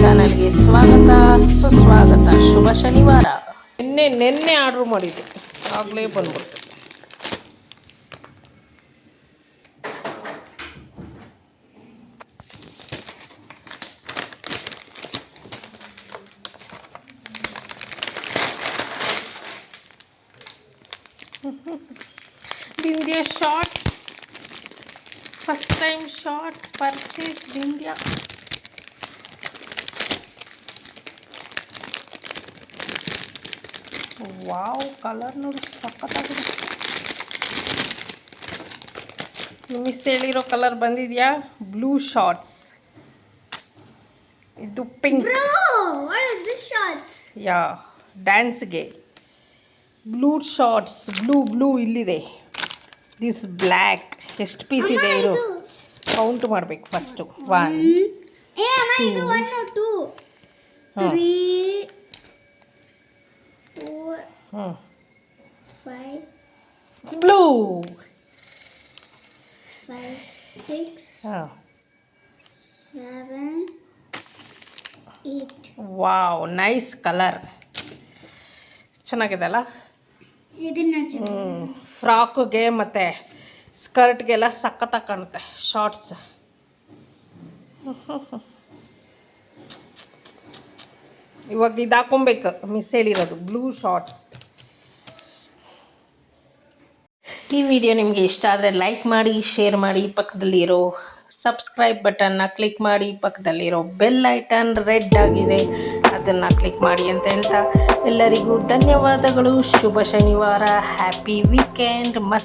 ಚಾನಲ್ಗೆ ಸ್ವಾಗತ, ಸುಸ್ವಾಗತ, ಶುಭ ಶನಿವಾರ. ನಿನ್ನೆ ನಿನ್ನೆ ಆರ್ಡ್ರ್ ಮಾಡಿದ್ದೆ. ಆಗಲೇ ಬಂದ್ಬಿಡ್ತು. Bindya shorts first time shorts purchase Bindya wow colour ನೋಡಿ ಸಖತ್ತಾಗಿದೆ. ಮಿಸ್ ಹೇಳಿರೋ ಕಲರ್ ಬಂದಿದೆಯಾ? ಬ್ಲೂ ಶಾರ್ಟ್ಸ್ ಇದು ಪಿಂಕ್? ಯಾ ಡ್ಯಾನ್ಸ್ಗೆ ಬ್ಲೂ ಶಾರ್ಟ್ಸ್ ಬ್ಲೂ ಬ್ಲೂ ಇಲ್ಲಿದೆ. ದಿಸ್ ಬ್ಲ್ಯಾಕ್ ಎಷ್ಟು ಪೀಸ್ ಇದೆ ಇದು ಕೌಂಟ್ ಮಾಡಬೇಕು ಫಸ್ಟು ಒನ್ ಟೂ am ಹ್ಞೂ five, it's blue five, six, Oh. seven, eight. Wow nice colour ಚೆನ್ನಾಗಿದೆ ಅಲ್ಲ? ಇದನ್ನ ಹ್ಞೂ ಫ್ರಾಕ್ಗೆ ಮತ್ತು ಸ್ಕರ್ಟ್ಗೆಲ್ಲ ಸಖತ್ತಾಗಿ ಕಾಣುತ್ತೆ ಶಾರ್ಟ್ಸ್ ಇವಾಗ ಇದು ಹಾಕೊಬೇಕು ಮಿಸ್ ಹೇಳಿರೋದು ಬ್ಲೂ ಶಾರ್ಟ್ಸ್ ಈ ವಿಡಿಯೋ ನಿಮಗೆ ಇಷ್ಟ ಆದರೆ ಲೈಕ್ ಮಾಡಿ ಶೇರ್ ಮಾಡಿ ಪಕ್ಕದಲ್ಲಿರೋ ಸಬ್ಸ್ಕ್ರೈಬ್ ಬಟನ್ನ ಕ್ಲಿಕ್ ಮಾಡಿ ಪಕ್ಕದಲ್ಲಿರೋ ಬೆಲ್ ಐಟನ್ ರೆಡ್ ಆಗಿದೆ, ಅದನ್ನು ಕ್ಲಿಕ್ ಮಾಡಿ ಅಂತ ಹೇಳ್ತಾ ಎಲ್ಲರಿಗೂ ಧನ್ಯವಾದಗಳು, ಶುಭ ಶನಿವಾರ ಹ್ಯಾಪಿ ವೀಕೆಂಡ್ ಮಸ್ತ್